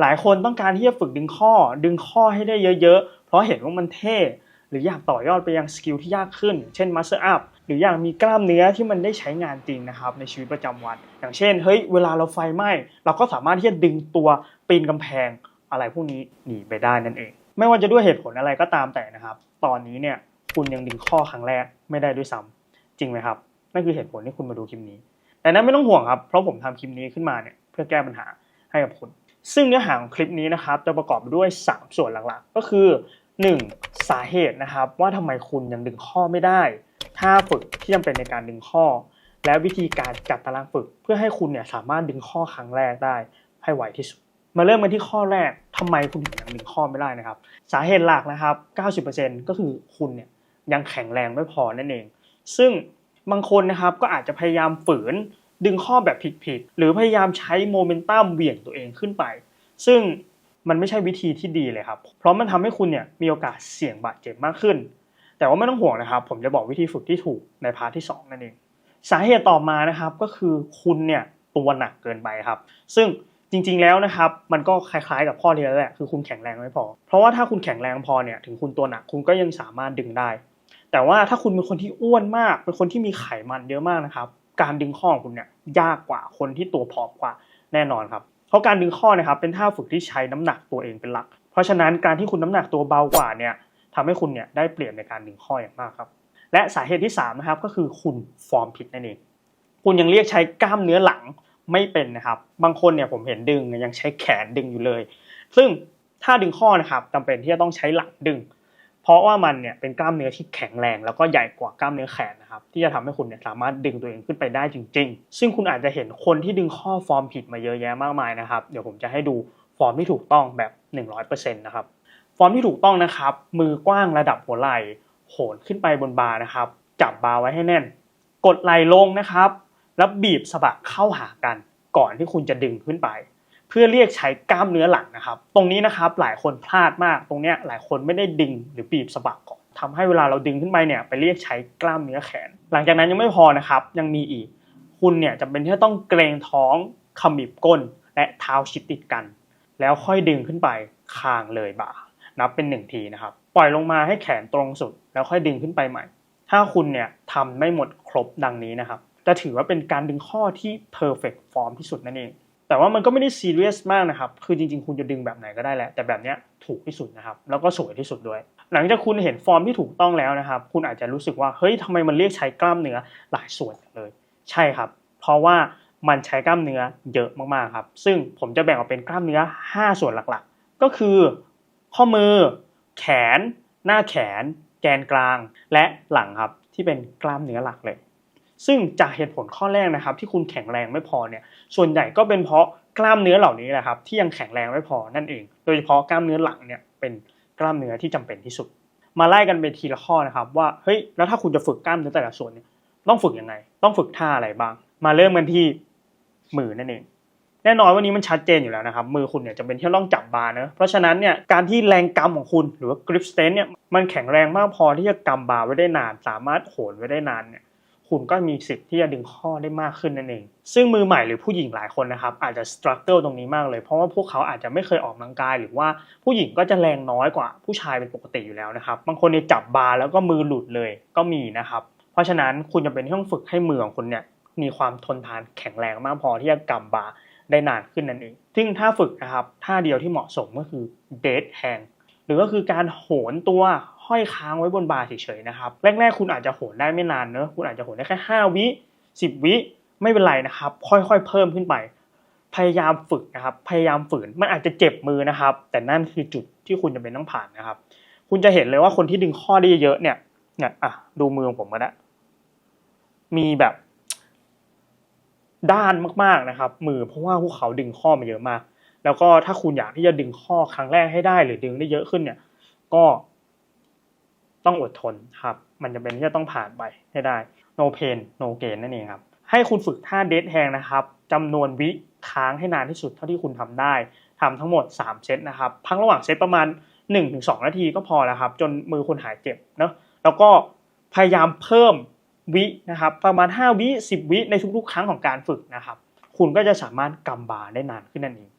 หลายคนต้องการที่จะฝึกดึงข้อ ดึงข้อให้ได้เยอะๆ เพราะเห็นว่ามันเท่ หรืออยากต่อยอดไปยังสกิลที่ยากขึ้น เช่น muscle up หรืออยากมีกล้ามเนื้อที่มันได้ใช้งานจริงนะครับในชีวิตประจำวัน อย่างเช่นเฮ้ยเวลาเราไฟไหม้เราก็สามารถที่จะดึงตัวปีนกำแพงอะไรพวกนี้หนีไปได้นั่นเอง ไม่ว่าจะด้วยเหตุผลอะไรก็ตามแต่นะครับ ตอนนี้เนี่ยคุณยังดึงข้อครั้งแรกไม่ได้ด้วยซ้ำจริงไหมครับนั่นคือเหตุผลที่คุณมาดูคลิปนี้ แต่นั้นไม่ต้องห่วงครับเพราะผมทำคลิปนี้ขึ้นมาเนี่ยเพื่อแก้ปัญหาให้กับคุณ ซึ่งเนื้อหาของคลิปนี้นะครับจะประกอบด้วย3ส่วนหลักๆ ก็คือ 1. สาเหตุนะครับว่าทำไมคุณยังดึงข้อไม่ได้ท่าฝึกที่จำเป็นในการดึงข้อ และวิธีการจัดตารางฝึก เพื่อให้คุณเนี่ยสามารถดึงข้อครั้งแรกได้ให้ไวที่สุด มาเริ่มกันที่ข้อแรกทำไมคุณถึงยังดึงข้อไม่ได้นะครับ สาเหตุหลักนะครับ 90%ก็คือคุณเนี่ยยังแข็งแรงไม่พอนั่นเอง ซึ่งบางคนนะครับก็อาจจะพยายามฝืนดึงข้อแบบผิดๆ หรือพยายามใช้โมเมนตัมเหวี่ยงตัวเองขึ้นไป ซึ่งมันไม่ใช่วิธีที่ดีเลยครับ เพราะมันทำให้คุณเนี่ยมีโอกาสเสี่ยงบาดเจ็บมากขึ้น แต่ว่าไม่ต้องห่วงนะครับ ผมจะบอกวิธีฝึกที่ถูกในพาร์ทที่ 2 นั่นเอง สาเหตุต่อมานะครับก็คือคุณเนี่ยตัวหนักเกินไปครับ ซึ่งจริงๆแล้วนะครับมันก็คล้ายๆกับข้อที่แล้วแหละคือคุณแข็งแรงไม่พอ เพราะว่าถ้าคุณแข็งแรงพอเนี่ยถึงคุณตัวหนักคุณก็ยังสามารถดึงได้ แต่ว่าถ้าคุณเป็นคนที่อ้วนมาก เป็นคนที่มีไขมันเยอะมากนะครับ การดึงข้อของคุณเนี่ยยากกว่าคนที่ตัวผอมกว่าแน่นอนครับ เพราะการดึงข้อนะครับเป็นท่าฝึกที่ใช้น้ำหนักตัวเองเป็นหลัก เพราะฉะนั้นการที่คุณน้ำหนักตัวเบากว่าเนี่ยทำให้คุณเนี่ยได้เปรียบในการดึงข้ออย่างมากครับ และสาเหตุที่3นะครับก็คือคุณฟอร์มผิดนั่นเอง คุณยังเรียกใช้กล้ามเนื้อหลังไม่เป็นนะครับ บางคนเนี่ยผมเห็นดึงยังใช้แขนดึงอยู่เลย ซึ่งถ้าดึงข้อนะครับจำเป็นที่จะต้องใช้หลังดึง เพราะว่ามันเนี่ยเป็นกล้ามเนื้อที่แข็งแรง แล้วก็ใหญ่กว่ากล้ามเนื้อแขนนะครับที่จะทำให้คุณเนี่ยสามารถดึงตัวเองขึ้นไปได้จริง ๆ ซึ่งคุณอาจจะเห็นคนที่ดึงข้อฟอร์มผิดมาเยอะแยะมากมายนะครับเดี๋ยวผมจะให้ดูฟอร์มที่ถูกต้องแบบ 100%นะครับฟอร์มที่ถูกต้องนะครับ มือกว้างระดับหัวไหล่โหนขึ้นไปบนบาร์นะครับ จับบาร์ไว้ให้แน่น กดไหล่ลงนะครับ แล้วบีบสะบักเข้าหากันก่อนที่คุณจะดึงขึ้นไป เพื่อเรียกใช้กล้ามเนื้อหลังนะครับ ตรงนี้นะครับหลายคนพลาดมาก ตรงเนี้ยหลายคนไม่ได้ดึงหรือบีบสะบักก่อนทำให้เวลาเราดึงขึ้นไปเนี่ยไปเรียกใช้กล้ามเนื้อแขน หลังจากนั้นยังไม่พอนะครับ ยังมีอีก คุณเนี่ยจะเป็นที่จะต้องเกรงท้องขมิบก้น และเท้าชิดติดกัน แล้วค่อยดึงขึ้นไปคางเลยบ่า นับเป็นหนึ่งทีนะครับ ปล่อยลงมาให้แขนตรงสุด แล้วค่อยดึงขึ้นไปใหม่ ถ้าคุณเนี่ยทำไม่หมดครบดังนี้นะครับ จะถือว่าเป็นการดึงข้อที่ perfect form ที่สุดนั่นเอง แต่ว่ามันก็ไม่ได้ซีเรียสมากนะครับ คือจริงๆ คุณจะดึงแบบไหนก็ได้แหละ แต่แบบเนี้ยถูกที่สุดนะครับ แล้วก็สวยที่สุดด้วย หลังจากคุณเห็นฟอร์มที่ถูกต้องแล้วนะครับ คุณอาจจะรู้สึกว่า เฮ้ยทำไมมันเรียกใช้กล้ามเนื้อหลายส่วนเลย ใช่ครับ เพราะว่ามันใช้กล้ามเนื้อเยอะมากๆครับ ซึ่งผมจะแบ่งออกเป็นกล้ามเนื้อ 5 ส่วนหลักๆ ก็คือ ข้อมือ แขน หน้าแขน แกนกลาง และหลังครับ ที่เป็นกล้ามเนื้อหลักเลย ซึ่งจากเหตุผลข้อแรกนะครับ ที่คุณแข็งแรงไม่พอเนี่ยส่วนใหญ่ก็เป็นเพราะกล้ามเนื้อเหล่านี้แหละครับที่ยังแข็งแรงไม่พอนั่นเอง โดยเฉพาะกล้ามเนื้อหลังเนี่ยเป็นกล้ามเนื้อที่จำเป็นที่สุด มาไล่กันเป็นทีละข้อนะครับว่าเฮ้ยแล้วถ้าคุณจะฝึกกล้ามเนื้อแต่ละส่วนเนี่ยต้องฝึกยังไง ต้องฝึกท่าอะไรบ้าง มาเริ่มกันที่มือนั่นเองแน่นอนวันนี้มันชัดเจนอยู่แล้วนะครับ มือคุณเนี่ยจะเป็นที่ต้องจับบาร์เนะเพราะฉะนั้นเนี่ยการที่แรงกำของคุณหรือว่า grip strength เนี่ยมันแข็งแรงมากพอที่จะกำบาร์ไว้ได้นาน สามารถโหนไว้ได้นานเนี่ย คุณก็มีสิทธิ์ที่จะดึงข้อได้มากขึ้นนั่นเอง ซึ่งมือใหม่หรือผู้หญิงหลายคนนะครับอาจจะ struggle ตรงนี้มากเลย เพราะว่าพวกเขาอาจจะไม่เคยออกกำลังกาย หรือว่าผู้หญิงก็จะแรงน้อยกว่าผู้ชายเป็นปกติอยู่แล้วนะครับ บางคนเนี่ยจับบาร์แล้วก็มือหลุดเลยก็มีนะครับ เพราะฉะนั้นคุณจะเป็นที่ต้องฝึกให้มือของคุณเนี่ยมีความทนทานแข็งแรงมากพอที่จะกำบาร์ได้นานขึ้นนั่นเอง ซึ่งถ้าฝึกนะครับท่าเดียวที่เหมาะสมก็คือ dead hang หรือก็คือการโหนตัว ห้อยค้างไว้บนบาร์เฉยๆนะครับแรกๆคุณอาจจะโหนได้ไม่นานเนอะคุณอาจจะโหนได้แค่ 5 วิ10 วิไม่เป็นไรนะครับ ค่อยๆเพิ่มขึ้นไป พยายามฝึกนะครับ พยายามฝืนมันอาจจะเจ็บมือนะครับ แต่นั่นคือจุดที่คุณจะเป็นต้องผ่านนะครับ คุณจะเห็นเลยว่าคนที่ดึงข้อได้เยอะเนี่ยเนี่ยอะดูมือของผมก็ได้มีแบบด้านมากๆนะครับ มือเพราะว่าพวกเขาดึงข้อมาเยอะมาก แล้วก็ถ้าคุณอยากที่จะดึงข้อครั้งแรกให้ได้ หรือดึงได้เยอะขึ้นเนี่ย ก็ ต้องอดทนครับ มันจะเป็นที่จะต้องผ่านไปให้ได้ no pain no gain นั่นเองครับ ให้คุณฝึกท่า dead hang นะครับจำนวนวิค้างให้นานที่สุดเท่าที่คุณทำได้ทำทั้งหมด 3 เซตนะครับ พักระหว่างเซตประมาณ 1-2 นาทีก็พอแล้วครับ จนมือคุณหายเจ็บเนาะ แล้วก็พยายามเพิ่มวินะครับ ประมาณ 5 วิ 10 วิในทุกๆ ครั้งของการฝึกนะครับ คุณก็จะสามารถกำบาร์ได้นานขึ้นนั่นเอง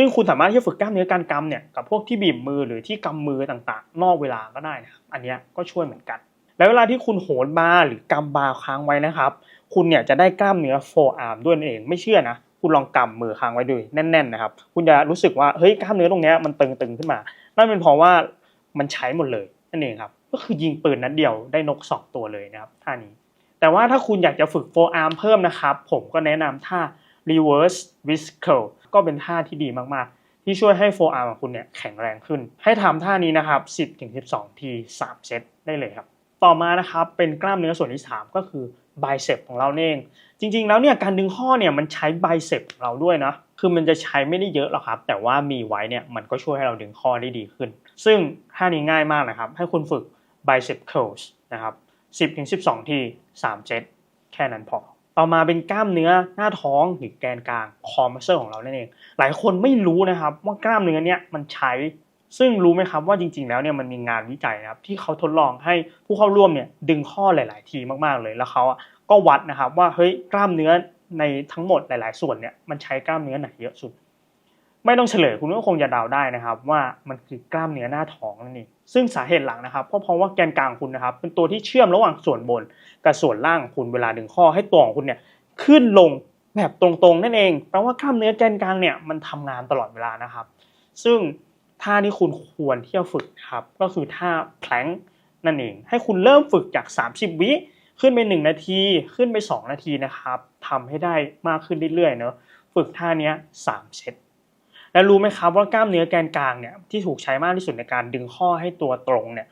ซึ่งคุณสามารถที่จะฝึกกล้ามเนื้อการกำเนี่ยกับพวกที่บีบมือหรือที่กำมือต่างๆ นอกเวลาก็ได้นะครับอันนี้ก็ช่วยเหมือนกัน แล้วเวลาที่คุณโหนบาร์หรือกำบาร์ค้างไว้นะครับ คุณเนี่ยจะได้กล้ามเนื้อโฟอาร์มด้วยนั่นเองไม่เชื่อนะคุณลองกำมือค้างไว้ดูแน่นๆนะครับ คุณจะรู้สึกว่าเฮ้ยกล้ามเนื้อตรงนี้มันตึงๆขึ้นมา นั่นเป็นเพราะว่ามันใช้หมดเลยนั่นเองครับ ก็คือยิงปืนนัดเดียวได้นกสองตัวเลยนะครับท่านี้ แต่ว่าถ้าคุณอยากจะฝึกโฟอาร์มเพิ่มนะครับ ผมก็แนะนำท่า reverse whisker ก็เป็นท่าที่ดีมากๆ ที่ช่วยให้โฟอาร์มของคุณเนี่ยแข็งแรงขึ้น ให้ทำท่านี้นะครับ 10-12 ที 3 เซตได้เลยครับ ต่อมานะครับเป็นกล้ามเนื้อส่วนที่ 3 ก็คือ bicep ของเราเอง จริงๆแล้วเนี่ยการดึงข้อเนี่ยมันใช้ bicep ของเราด้วยนะคือมันจะใช้ไม่ได้เยอะหรอกครับ แต่ว่ามีไว้เนี่ยมันก็ช่วยให้เราดึงข้อได้ดีขึ้น ซึ่งท่านี้ง่ายมากนะครับ ให้คุณฝึก bicep curls นะครับ 10-12 ที 3 เซตแค่นั้นพอ ต่อมาเป็นกล้ามเนื้อหน้าท้องหรือแกนกลางคอมัสเซอร์ของเรานั่นเอง หลายคนไม่รู้นะครับว่ากล้ามเนื้อเนี่ยมันใช้ ซึ่งรู้ไหมครับว่าจริง ๆ แล้วเนี่ยมันมีงานวิจัยนะครับที่เขาทดลองให้ผู้เข้าร่วมเนี่ยดึงข้อหลาย ๆ ทีมากๆเลยแล้วเขาอะก็วัดนะครับว่าเฮ้ยกล้ามเนื้อในทั้งหมดหลาย ๆ ส่วนเนี่ยมันใช้กล้ามเนื้อไหนเยอะสุด ไม่ต้องเฉลยคุณก็คงจะเดาได้นะครับ ว่ามันคือกล้ามเนื้อหน้าท้องนั่นเองซึ่งสาเหตุหลักนะครับก็เพราะว่าแกนกลางคุณนะครับ เป็นตัวที่เชื่อมระหว่างส่วนบนกับส่วนล่างคุณเวลาดึงข้อให้ตัวของคุณเนี่ยขึ้นลงแบบตรงๆนั่นเองแปลว่ากล้ามเนื้อแกนกลางเนี่ยมันทำงานตลอดเวลานะครับ ซึ่งท่าที่คุณควรที่จะฝึกครับ ก็คือท่า plank นั่นเอง ให้คุณเริ่มฝึกจาก 30 วิขึ้นไป 1 นาที ขึ้นไป 2 นาทีนะครับทำให้ได้มากขึ้นเรื่อยๆเนอะฝึกท่านี้3เซต แล้วรู้ไหมครับว่ากล้ามเนื้อแกนกลางเนี่ยที่ถูกใช้มากที่สุดในการดึงข้อให้ตัวตรงเนี่ย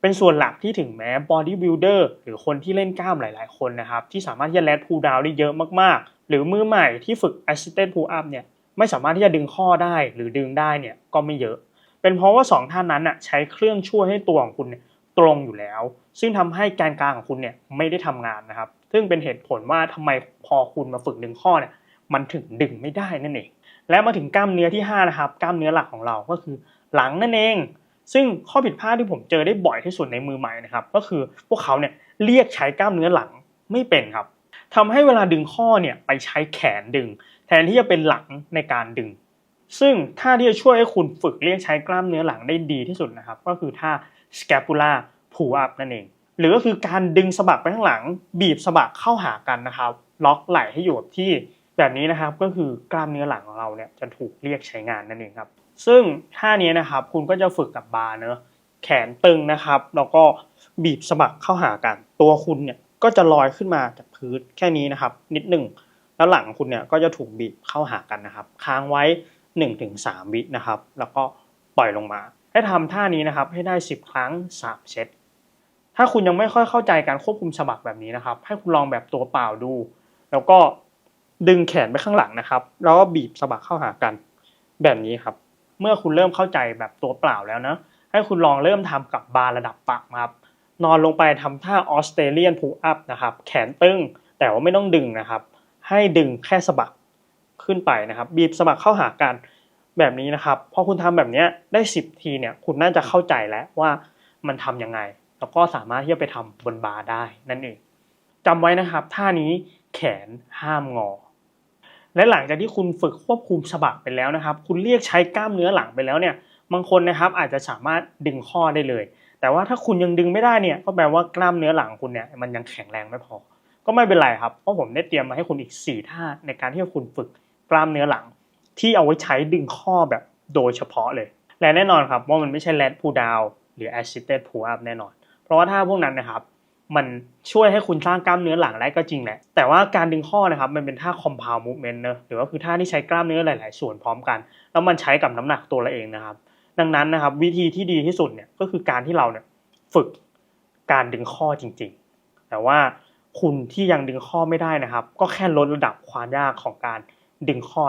เป็นส่วนหลักที่ถึงแม้ body builder หรือคนที่เล่นกล้ามหลาย ๆ คนนะครับที่สามารถที่จะแลดพูลดาวได้เยอะมากๆ หรือมือใหม่ที่ฝึก assisted pull up เนี่ยไม่สามารถที่จะดึงข้อได้หรือดึงได้เนี่ยก็ไม่เยอะ เป็นเพราะว่า 2 ท่านนั้นน่ะใช้เครื่องช่วยให้ตัวของคุณเนี่ยตรงอยู่แล้ว ซึ่งทำให้แกนกลางของคุณเนี่ยไม่ได้ทำงานนะครับ ซึ่งเป็นเหตุผลว่าทำไมพอคุณมาฝึกดึงข้อเนี่ยมันถึงดึงไม่ได้นั่นเอง และมาถึงกล้ามเนื้อที่5นะครับกล้ามเนื้อหลักของเราก็คือหลังนั่นเอง ซึ่งข้อผิดพลาดที่ผมเจอได้บ่อยที่สุดในมือใหม่นะครับ ก็คือพวกเขาเนี่ยเรียกใช้กล้ามเนื้อหลังไม่เป็นครับทำให้เวลาดึงข้อเนี่ยไปใช้แขนดึง แทนที่จะเป็นหลังในการดึง ซึ่งท่าที่จะช่วยให้คุณฝึกเรียกใช้กล้ามเนื้อหลังได้ดีที่สุดนะครับ ก็คือท่า scapula pull up นั่นเอง หรือก็คือการดึงสะบักไปข้างหลัง บีบสะบักเข้าหากันนะครับ ล็อกไหล่ให้อยู่กับที่ แบบนี้นะครับก็คือกล้ามเนื้อหลังของเราเนี่ยจะถูกเรียกใช้งานนั่นเองครับ ซึ่งท่านี้นะครับคุณก็จะฝึกกับบาร์เนอะแขนตึงนะครับ แล้วก็บีบสะบักเข้าหากัน ตัวคุณเนี่ยก็จะลอยขึ้นมาจากพื้นแค่นี้นะครับ นิดหนึ่งแล้วหลังคุณเนี่ยก็จะถูกบีบเข้าหากันนะครับ ค้างไว้ 1-3 วินะครับ แล้วก็ปล่อยลงมา ให้ทำท่านี้นะครับให้ได้ 10 ครั้ง 3 เซตถ้าคุณยังไม่ค่อยเข้าใจการควบคุมสะบักแบบนี้นะครับ ให้คุณลองแบบตัวเปล่าดู แล้วก็ ดึงแขนไปข้างหลังนะครับ แล้วก็บีบสะบักเข้าหากัน แบบนี้ครับ เมื่อคุณเริ่มเข้าใจแบบตัวเปล่าแล้วนะ ให้คุณลองเริ่มทำกับบาร์ระดับปากครับ นอนลงไปทำท่าออสเตรเลียนพูอัพนะครับ แขนตึงแต่ว่าไม่ต้องดึงนะครับ ให้ดึงแค่สะบักขึ้นไปนะครับ บีบสะบักเข้าหากันแบบนี้นะครับพอคุณทำแบบนี้ได้ 10 ทีเนี่ยคุณน่าจะเข้าใจแล้วว่ามันทำยังไง แล้วก็สามารถที่จะไปทำบนบาร์ได้นั่นเองจำไว้นะครับท่านี้แขนห้ามงอ และหลังจากที่คุณฝึกควบคุมสะบักไปแล้วนะครับ คุณเรียกใช้กล้ามเนื้อหลังไปแล้วเนี่ย บางคนนะครับอาจจะสามารถดึงข้อได้เลย แต่ว่าถ้าคุณยังดึงไม่ได้เนี่ยก็แปลว่ากล้ามเนื้อหลังคุณเนี่ยมันยังแข็งแรงไม่พอ ก็ไม่เป็นไรครับ เพราะผมได้เตรียมมาให้คุณอีก 4 ท่าในการที่คุณฝึกกล้ามเนื้อหลัง ที่เอาไว้ใช้ดึงข้อแบบโดยเฉพาะเลย และแน่นอนครับว่ามันไม่ใช่ lat pull down หรือ assisted pull up แน่นอน เพราะว่าท่าพวกนั้นนะครับ มันช่วยให้คุณสร้างกล้ามเนื้อหลังได้ก็จริงแหละ แต่ว่าการดึงข้อนะครับมันเป็นท่า compound movement เนอะหรือว่าคือท่าที่ใช้กล้ามเนื้อหลาย ๆ ส่วนพร้อมกัน แล้วมันใช้กับน้ำหนักตัวเราเองนะครับ ดังนั้นนะครับวิธีที่ดีที่สุดเนี่ยก็คือการที่เราเนี่ยฝึกการดึงข้อจริง ๆ แต่ว่าคุณที่ยังดึงข้อไม่ได้นะครับ ก็แค่ลดระดับความยากของการดึงข้อ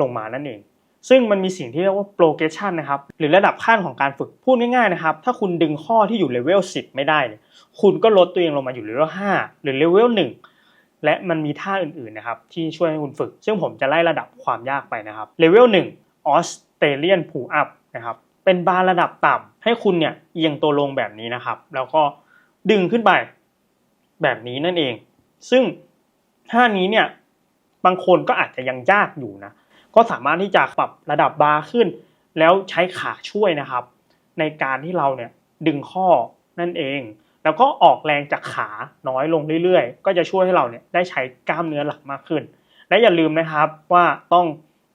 ลงมานั่นเอง ซึ่งมันมีสิ่งที่เรียกว่า progression นะครับหรือระดับขั้นของการฝึกพูดง่ายๆนะครับถ้าคุณดึงข้อที่อยู่เลเวล10 ไม่ได้เนี่ยคุณก็ลดตัวเองลงมาอยู่เลเวล5หรือเลเวล1และมันมีท่าอื่นๆนะครับที่ช่วยให้คุณฝึก ซึ่งผมจะไล่ระดับความยากไปนะครับเลเวล1 Australian pull up นะครับเป็นบาร์ระดับต่ำให้คุณเนี่ยเอียงตัวลงแบบนี้นะครับ แล้วก็ดึงขึ้นไปแบบนี้นั่นเอง ซึ่งท่านี้เนี่ยบางคนก็อาจจะยังยากอยู่นะ ก็สามารถที่จะปรับระดับบาร์ขึ้น แล้วใช้ขาช่วยนะครับ ในการที่เราเนี่ยดึงข้อนั่นเอง แล้วก็ออกแรงจากขาน้อยลงเรื่อยๆ ก็จะช่วยให้เราเนี่ยได้ใช้กล้ามเนื้อหลักมากขึ้น และอย่าลืมนะครับว่าต้อง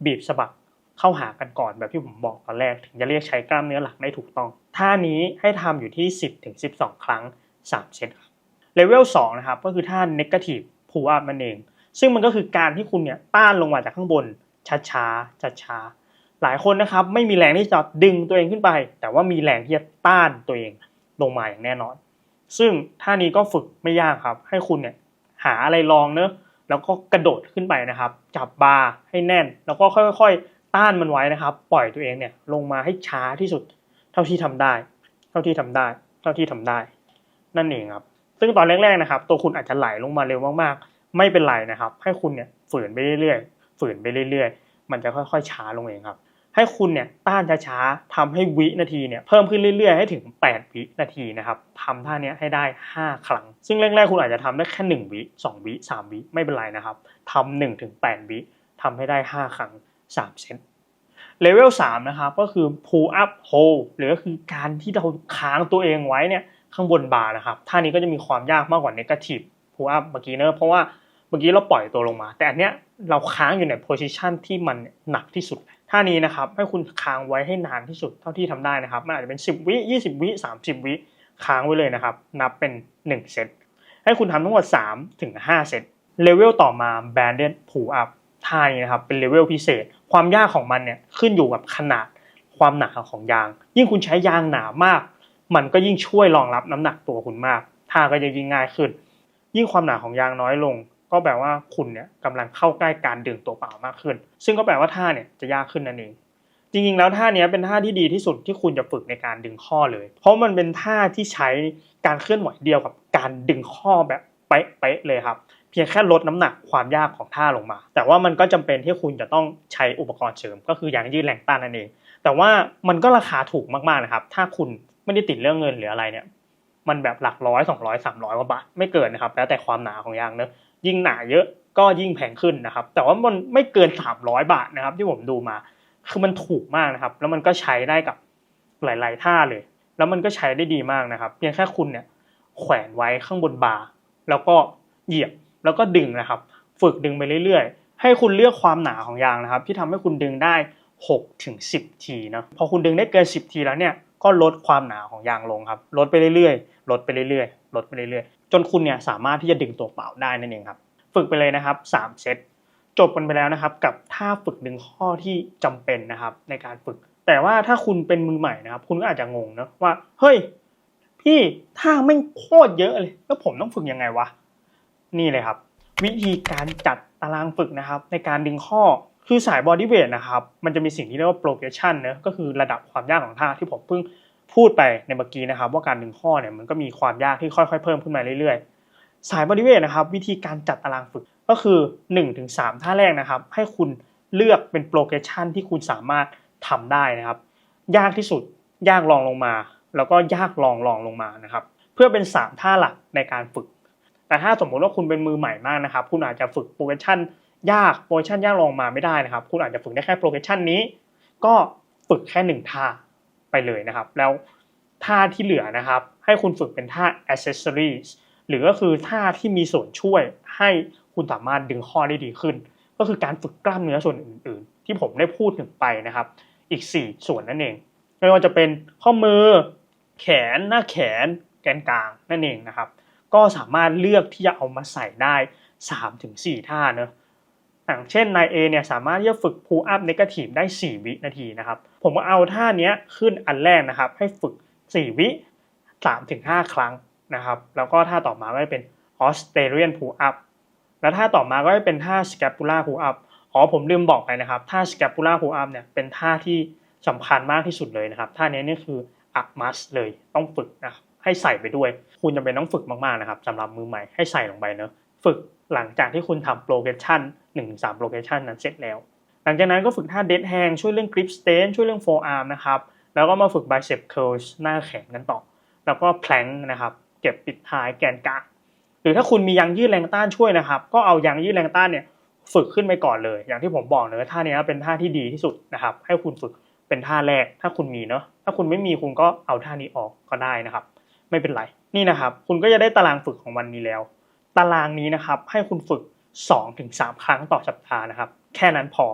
บีบสะบักเข้าหากันก่อนแบบที่ผมบอกตอนแรก ถึงจะเรียกใช้กล้ามเนื้อหลักได้ถูกต้อง ท่านี้ให้ทำอยู่ที่ 10ถึง12 ครั้ง 3 เซตครับเลเวล2นะครับก็คือท่า negative pull up นั่นเอง ซึ่งมันก็คือการที่คุณเนี่ยต้านลงมาจากข้างบน ช้าๆช้าๆหลายคนนะครับไม่มีแรงที่จะดึงตัวเองขึ้นไป แต่ว่ามีแรงที่จะต้านตัวเองลงมาอย่างแน่นอน ซึ่งท่านี้ก็ฝึกไม่ยากครับ ให้คุณเนี่ยหาอะไรลองเนอะแล้วก็กระโดดขึ้นไปนะครับ จับบาร์ให้แน่น แล้วก็ค่อยๆ ต้านมันไว้นะครับ ปล่อยตัวเองเนี่ยลงมาให้ช้าที่สุด เท่าที่ทำได้ เท่าที่ทำได้ เท่าที่ทำได้ นั่นเองครับ ซึ่งตอนแรกๆนะครับ ตัวคุณอาจจะไหลลงมาเร็วมากๆ ไม่เป็นไรนะครับ ให้คุณเนี่ยฝืนไปเรื่อย ฝืนไปเรื่อยๆ มันจะค่อยๆช้าลงเองครับ ให้คุณเนี่ยต้านช้าๆทำให้วินาทีเนี่ยเพิ่มขึ้นเรื่อยๆ ให้ถึง 8 วินาทีนะครับทำท่านี้ให้ได้ 5 ครั้ง ซึ่งแรกๆ คุณอาจจะทำได้แค่ 1 วิ 2 วิ 3 วิไม่เป็นไรนะครับทำ1ถึง8วิทำให้ได้ 5 ครั้ง 3 เซตเลเวล3นะครับก็คือ pull up hold หรือก็คือการที่เราค้างตัวเองไว้เนี่ยข้างบนบาร์นะครับท่านี้ก็จะมีความยากมากกว่า negative pull up เมื่อกี้เนอะเพราะว่า เมื่อกี้เราปล่อยตัวลงมา แต่อันเนี้ยเราค้างอยู่ใน position ที่มันหนักที่สุดท่านี้นะครับให้คุณค้างไว้ให้นานที่สุดเท่าที่ทำได้นะครับมันอาจจะเป็น 10 วิ 20 วิ 30 วิค้างไว้เลยนะครับ นับเป็น 1 เซตให้คุณทำทั้งหมด3ถึง5เซตเลเวลต่อมา banded pull up ท่านี้นะครับเป็นเลเวลพิเศษ ความยากของมันเนี่ยขึ้นอยู่กับขนาดความหนาของยาง ยิ่งคุณใช้ยางหนามาก มันก็ยิ่งช่วยรองรับน้ำหนักตัวคุณมากท่าก็จะยิ่งง่ายขึ้น ยิ่งความหนาของยางน้อยลง ก็แปลว่าคุณเนี่ยกำลังเข้าใกล้การดึงตัวเปล่ามากขึ้น ซึ่งก็แปลว่าท่าเนี่ยจะยากขึ้นนั่นเองจริงๆแล้วท่านี้เป็นท่าที่ดีที่สุดที่คุณจะฝึกในการดึงข้อเลย เพราะมันเป็นท่าที่ใช้การเคลื่อนไหวเดียวกับการดึงข้อแบบเป๊ะๆเลยครับ เพียงแค่ลดน้ำหนักความยากของท่าลงมา แต่ว่ามันก็จำเป็นที่คุณจะต้องใช้อุปกรณ์เสริม ก็คือยางยืดแรงต้านนั่นเอง แต่ว่ามันก็ราคาถูกมากๆนะครับ ถ้าคุณไม่ได้ติดเรื่องเงินหรืออะไรเนี่ย มันแบบหลักร้อยสองร้อยสามร้อยกว่าบาทไม่เกินนะครับ แล้วแต่ความหนาของยางเนอะ ยิ่งหนาเยอะก็ยิ่งแพงขึ้นนะครับ แต่ว่ามันไม่เกินสามร้อยบาทนะครับ ที่ผมดูมา คือมันถูกมากนะครับ แล้วมันก็ใช้ได้กับหลาย ๆ ท่าเลย แล้วมันก็ใช้ได้ดีมากนะครับ เพียงแค่คุณเนี่ยแขวนไว้ข้างบนบาร์แล้วก็เหยียบแล้วก็ดึงนะครับ ฝึกดึงไปเรื่อย ๆ ให้คุณเลือกความหนาของยางนะครับ ที่ทำให้คุณดึงได้6ถึง10 ทีนะพอคุณดึงได้เกิน 10 ทีแล้วเนี่ยก็ลดความหนาของยางลงครับ ลดไปเรื่อยๆ ลดไปเรื่อยๆ ลดไปเรื่อยๆ จนคุณเนี่ยสามารถที่จะดึงตัวเปล่าได้นั่นเองครับ ฝึกไปเลยนะครับ 3 เซตจบกันไปแล้วนะครับ กับท่าฝึกดึงข้อที่จำเป็นนะครับ ในการฝึก แต่ว่าถ้าคุณเป็นมือใหม่นะครับ คุณก็อาจจะงงนะว่าเฮ้ยพี่ท่าไม่โคตรเยอะเลย แล้วผมต้องฝึกยังไงวะนี่เลยครับ วิธีการจัดตารางฝึกนะครับ ในการดึงข้อคือสายบอดี้เวทนะครับ มันจะมีสิ่งที่เรียกว่าโปรเกรชันเนะก็คือระดับความยากของท่าที่ผมเพิ่ง พูดไปในเมื่อกี้นะครับ ว่าการดึงข้อเนี่ยมันก็มีความยากที่ค่อยๆ เพิ่มขึ้นมาเรื่อยๆ สายบอดี้เวทนะครับ วิธีการจัดตารางฝึกก็คือ 1-3ถึงท่าแรกนะครับ ให้คุณเลือกเป็นโปรเกรสชันที่คุณสามารถทำได้นะครับ ยากที่สุดยากรองลงมา แล้วก็ยากรองรองลงมานะครับ เพื่อเป็น 3 ท่าหลักในการฝึก แต่ถ้าสมมติว่าคุณเป็นมือใหม่มากนะครับ คุณอาจจะฝึกโปรเกรสชันยากโปรเกรสชันยากลองมาไม่ได้นะครับ คุณอาจจะฝึกได้แค่โปรเกรสชันนี้ ก็ฝึกแค่หนึ่งท่า ไปเลยนะครับ แล้วท่าที่เหลือนะครับ ให้คุณฝึกเป็นท่า accessories หรือก็คือท่าที่มีส่วนช่วยให้คุณสามารถดึงข้อได้ดีขึ้น ก็คือการฝึกกล้ามเนื้อส่วนอื่น ๆ ที่ผมได้พูดถึงไปนะครับ อีก 4 ส่วนนั่นเอง ไม่ว่าจะเป็นข้อมือ แขนหน้าแขน แกนกลางนั่นเองนะครับ ก็สามารถเลือกที่จะเอามาใส่ได้ 3-4 ท่าเนอะอย่างเช่นนายเอเนี่ยสามารถที่จะฝึก pull up negative ได้ 4 วินาทีนะครับ ผมก็เอาท่านี้ขึ้นอันแรกนะครับ ให้ฝึก 4 วิ3-5ครั้งนะครับ แล้วก็ท่าต่อมาก็จะเป็น Australian pull up แล้วท่าต่อมาก็จะเป็นท่า scapula pull up อ๋อผมลืมบอกไปนะครับ ท่า scapula pull up เนี่ยเป็นท่าที่สำคัญมากที่สุดเลยนะครับ ท่านี้นี่คือ a must เลยต้องฝึกนะครับให้ใส่ไปด้วย คุณจำเป็นต้องฝึกมากๆนะครับสำหรับมือใหม่ให้ใส่ลงไปเนอะฝึกหลังจากที่คุณทำโปรเกรสชันหนึ่งสามโปรเกรสชั่นนั้นเสร็จแล้ว หลังจากนั้นก็ฝึกท่า dead hang ช่วยเรื่อง grip stand ช่วยเรื่อง forearm นะครับ แล้วก็มาฝึก bicep curls หน้าแขนกันต่อ แล้วก็ plank นะครับ เก็บปิดท้ายแกนกลางหรือถ้าคุณมียางยืดแรงต้านช่วยนะครับ ก็เอายางยืดแรงต้านเนี่ยฝึกขึ้นไปก่อนเลย อย่างที่ผมบอกเนอะท่านี้เป็นท่าที่ดีที่สุดนะครับ ให้คุณฝึกเป็นท่าแรก ถ้าคุณมีเนอะถ้าคุณไม่มีคุณก็เอาท่านี้ออกก็ได้นะครับ ไม่เป็นไรนี่นะครับ คุณก็จะได้ตารางฝึกของวันนี้แล้ว ตารางนี้นะครับให้คุณฝึก 2-3 ครั้งต่อสัปดาห์นะครับ แค่นั้นพอ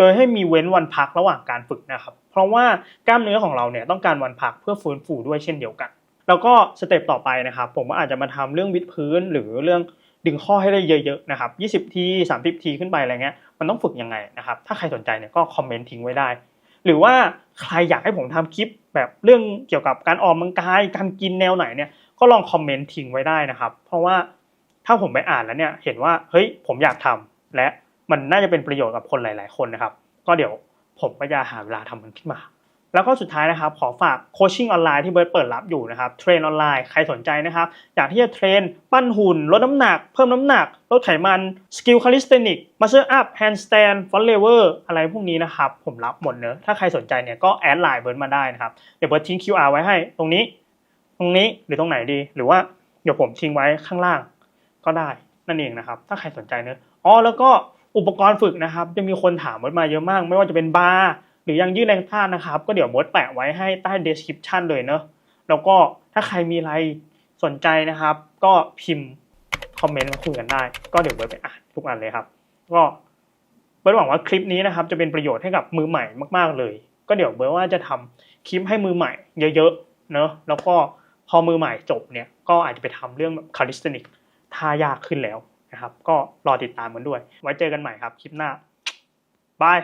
โดยให้มีเว้นวันพักระหว่างการฝึกนะครับ เพราะว่ากล้ามเนื้อของเราเนี่ยต้องการวันพักเพื่อฟื้นฟูด้วยเช่นเดียวกัน แล้วก็สเต็ปต่อไปนะครับ ผมอาจจะมาทำเรื่องวิดพื้นหรือเรื่องดึงข้อให้ได้เยอะๆนะครับ 20 ที 30 ทีขึ้นไปอะไรเงี้ย มันต้องฝึกยังไงนะครับ ถ้าใครสนใจเนี่ยก็คอมเมนต์ทิ้งไว้ได้ หรือว่าใครอยากให้ผมทำคลิปแบบเรื่องเกี่ยวกับการออกกำลังกาย การกินแนวไหนเนี่ย ก็ลองคอมเมนต์ทิ้งไว้ได้นะครับ เพราะว่าถ้าผมไปอ่านแล้วเนี่ย เห็นว่า เฮ้ย ผมอยากทำและ มันน่าจะเป็นประโยชน์กับคนหลาย ๆ คนนะครับ ก็เดี๋ยวผมก็จะหาเวลาทำมันขึ้นมา แล้วก็สุดท้ายนะครับขอฝากโคชชิ่งออนไลน์ที่เบิร์ดเปิดรับอยู่นะครับเทรนออนไลน์ใครสนใจนะครับอยากที่จะเทรนปั้นหุ่น ลดน้ำหนัก เพิ่มน้ำหนัก ลดไขมันสกิลคาลิสเทนิกมัสเซอร์อัพแฮนด์สแตนฟอนเลเวอร์อะไรพวกนี้นะครับผมรับหมดเนอะถ้าใครสนใจเนี่ยก็แอดไลน์เบิร์ดมาได้นะครับเดี๋ยวเบิร์ดทิ้ง QR ไว้ให้ตรงนี้ ตรงนี้หรือตรงไหนดี หรือว่าเดี๋ยวผมทิ้งไว้ข้างล่างก็ได้นั่นเองนะครับถ้าใครสนใจเนอะอ๋อแล้วก็ อุปกรณ์ฝึกนะครับ จะมีคนถามเบิร์ดมาเยอะมาก ไม่ว่าจะเป็นบาร์หรือยังยืดแรงต้านนะครับ ก็เดี๋ยวเบิร์ดแปะไว้ให้ใต้ description เลยเนอะแล้วก็ถ้าใครมีอะไรสนใจนะครับ ก็พิมพ์คอมเมนต์มาคุยกันได้ ก็เดี๋ยวเบิร์ดไปอ่านทุกอันเลยครับ ก็เบิร์ดหวังว่าคลิปนี้นะครับ จะเป็นประโยชน์ให้กับมือใหม่มาก ๆเลย ก็เดี๋ยวเบิร์ดว่าจะทำคลิปให้มือใหม่ เยอะๆเนอะแล้วก็พอมือใหม่จบเนี่ยก็อาจจะไปทำเรื่องแบบคาลิสเทนิกท่ายากขึ้นแล้ว นะครับ ก็รอติดตามกันด้วย ไว้เจอกันใหม่ครับคลิปหน้าบาย